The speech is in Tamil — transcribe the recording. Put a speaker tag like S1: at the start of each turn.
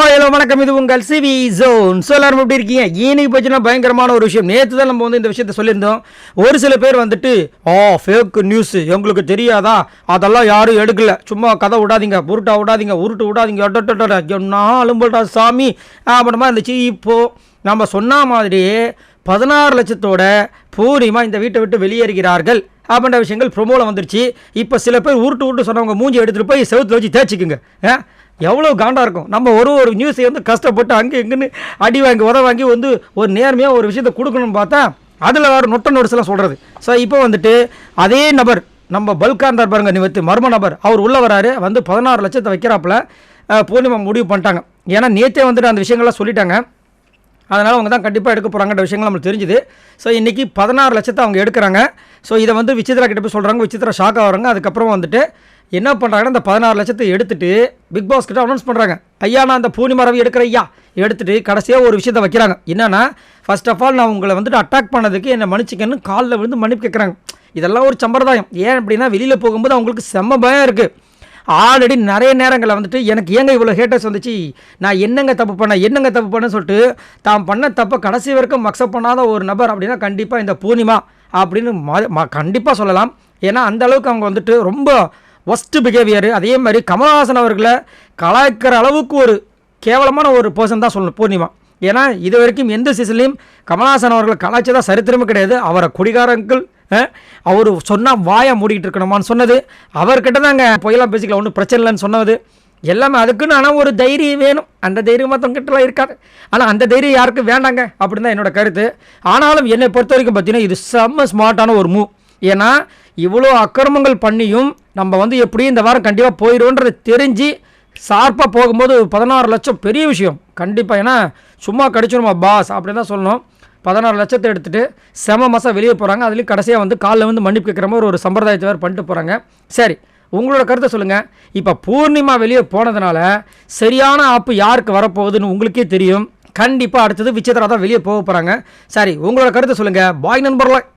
S1: ஹலோ வணக்கம். இது உங்கள் சிவி ஜோன் ஸோ எல்லாரும் எப்படி இருக்கீங்க? இன்னைக்கு போச்சுன்னா பயங்கரமான ஒரு விஷயம். நேற்று தான் நம்ம வந்து இந்த விஷயத்த சொல்லியிருந்தோம். ஒரு சில பேர் வந்துட்டு ஆ ஃபேக் நியூஸ் எங்களுக்கு தெரியாதா? அதெல்லாம் யாரும் எடுக்கல. சும்மா கதை விடாதீங்க. உருட்டா விடாதீங்க. உருட்டு விடாதீங்க. அடடடட, என்ன அலும்பல்டா சாமி. அப்புறமா இருந்துச்சு. இப்போது நம்ம சொன்ன மாதிரி பதினாறு லட்சத்தோட பூர்ணிமா இந்த வீட்டை விட்டு வெளியேறுகிறார்கள். அப்படின்ற விஷயங்கள் ப்ரொமோவில் வந்துருச்சு. இப்போ சில பேர் உருட்டு உருட்டு சொன்னவங்க மூஞ்சி எடுத்துகிட்டு போய் செவுத்துல வச்சு தேய்ச்சிக்குங்க. ஆ? எவ்வளோ காண்டாக இருக்கும்? நம்ம ஒரு ஒரு நியூஸை வந்து கஷ்டப்பட்டு அங்கே இங்கேன்னு அடி வாங்கி உத வாங்கி வந்து ஒரு நேர்மையாக ஒரு விஷயத்தை கொடுக்கணும்னு பார்த்தா அதில் வேறு நொட்ட நோட்ஸ்லாம் சொல்கிறது ஸோ இப்போ வந்துட்டு அதே நபர் நம்ம பல்கா இருந்தார் பாருங்க நிவத்து மர்ம நபர். அவர் உள்ளே வராரு வந்து பதினாறு லட்சத்தை வைக்கிறாப்புல பூர்ணிமா முடிவு பண்ணிட்டாங்க. ஏன்னா நேற்றே வந்துட்டு அந்த விஷயங்கள்லாம் சொல்லிட்டாங்க. அதனால் அவங்க தான் கண்டிப்பாக எடுக்க போகிறாங்கன்ற விஷயங்கள் நம்மளுக்கு தெரிஞ்சுது. ஸோ இன்றைக்கி பதினாறு லட்சத்தை அவங்க எடுக்கிறாங்க. ஸோ இதை வந்து விசித்ரா கிட்ட போய் சொல்கிறாங்க விசித்ரா ஷாக் ஆகிறாங்க அதுக்கப்புறம் வந்துட்டு என்ன பண்ணுறாங்கன்னா இந்த பதினாறு லட்சத்தை எடுத்துட்டு பிக் பாஸ் கிட்ட அனௌன்ஸ் பண்ணுறாங்க ஐயா நான் அந்த பூனி மரவி எடுக்கிற ஐயா. எடுத்துட்டு கடைசியாக ஒரு விஷயத்தை வைக்கிறாங்க. என்னென்னா ஃபர்ஸ்ட் ஆஃப் ஆல் நான் உங்களை வந்துட்டு அட்டாக் பண்ணதுக்கு என்னை மன்னிச்சிக்கன்னு காலில் விழுந்து மன்னிப்பு கேட்குறாங்க இதெல்லாம் ஒரு சம்பிரதாயம். ஏன் அப்படின்னா வெளியில் போகும்போது அவங்களுக்கு செம்ம பயம் இருக்குது ஆல்ரெடி நிறைய நேரங்களில் வந்துட்டு எனக்கு ஏங்க இவ்வளோ ஹேட்டர்ஸ் வந்துச்சு? நான் என்னங்க தப்பு பண்ணேன் என்னங்க தப்பு பண்ணேன்னு சொல்லிட்டு தான் பண்ண தப்பை கடைசி வரைக்கும் அக்செப்ட் பண்ணாத ஒரு நபர் அப்படின்னா கண்டிப்பாக இந்த பூர்ணிமா அப்படின்னு ம கண்டிப்பாக சொல்லலாம். ஏன்னா அந்த அளவுக்கு அவங்க வந்துட்டு ரொம்ப ஒஸ்ட்டு பிஹேவியர் அதே மாதிரி கமல்ஹாசன் அவர்களை கலாய்க்கிற அளவுக்கு ஒரு கேவலமான ஒரு பர்சன் தான் சொல்லணும் பூர்ணிமா. ஏன்னா இது வரைக்கும் எந்த சீசன்லையும் கமல்ஹாசன் அவர்களை கலாய்ச்சதா சரித்திரமே கிடையாது. அவரை குடிகாரங்கள் அவர் சொன்னால் வாயை மூடிக்கிட்டு இருக்கணுமான்னு சொன்னது. அவர்கிட்ட தாங்க பொய்யெல்லாம் பேசிக்கலாம் ஒன்றும் பிரச்சனை இல்லைன்னு சொன்னது. எல்லாமே அதுக்குன்னு ஆனால் ஒரு தைரியம் வேணும். அந்த தைரியம் மற்றவங்கிட்டலாம் இருக்காது. ஆனால் அந்த தைரியம் யாருக்கும் வேண்டாங்க அப்படின்னு தான் என்னோட கருத்து. ஆனாலும் என்னை பொறுத்த வரைக்கும் பார்த்தீங்கன்னா இது செம்ம ஸ்மார்ட்டான ஒரு மூவ் ஏன்னா இவ்வளோ அக்கிரமங்கள் பண்ணியும் நம்ம வந்து எப்படியும் இந்த வாரம் கண்டிப்பாக போயிடுவோன்றது தெரிஞ்சு ஷார்ப்பாக போகும்போது பதினாறு லட்சம் பெரிய விஷயம். கண்டிப்பாக ஏன்னா சும்மா கடிச்சிருமா பாஸ் அப்படின்னு தான் சொல்லணும். பதினாறு லட்சத்தை எடுத்துகிட்டு செம மாதம் வெளியே போகிறாங்க அதுலேயும் கடைசியாக வந்து காலில் வந்து மன்னிப்பு கேட்குற மாதிரி ஒரு சம்பிரதாயத்தை வேறு பண்ணிட்டு போகிறாங்க சரி உங்களோட கருத்தை சொல்லுங்கள் இப்போ பூர்ணிமா வெளியே போனதுனால சரியான ஆப்பு யாருக்கு வரப்போகுதுன்னு உங்களுக்கே தெரியும். கண்டிப்பாக அடுத்தது விசித்திரா தான் வெளியே போக போகிறாங்க சரி உங்களோட கருத்தை சொல்லுங்கள் பாய் நண்பர்களே.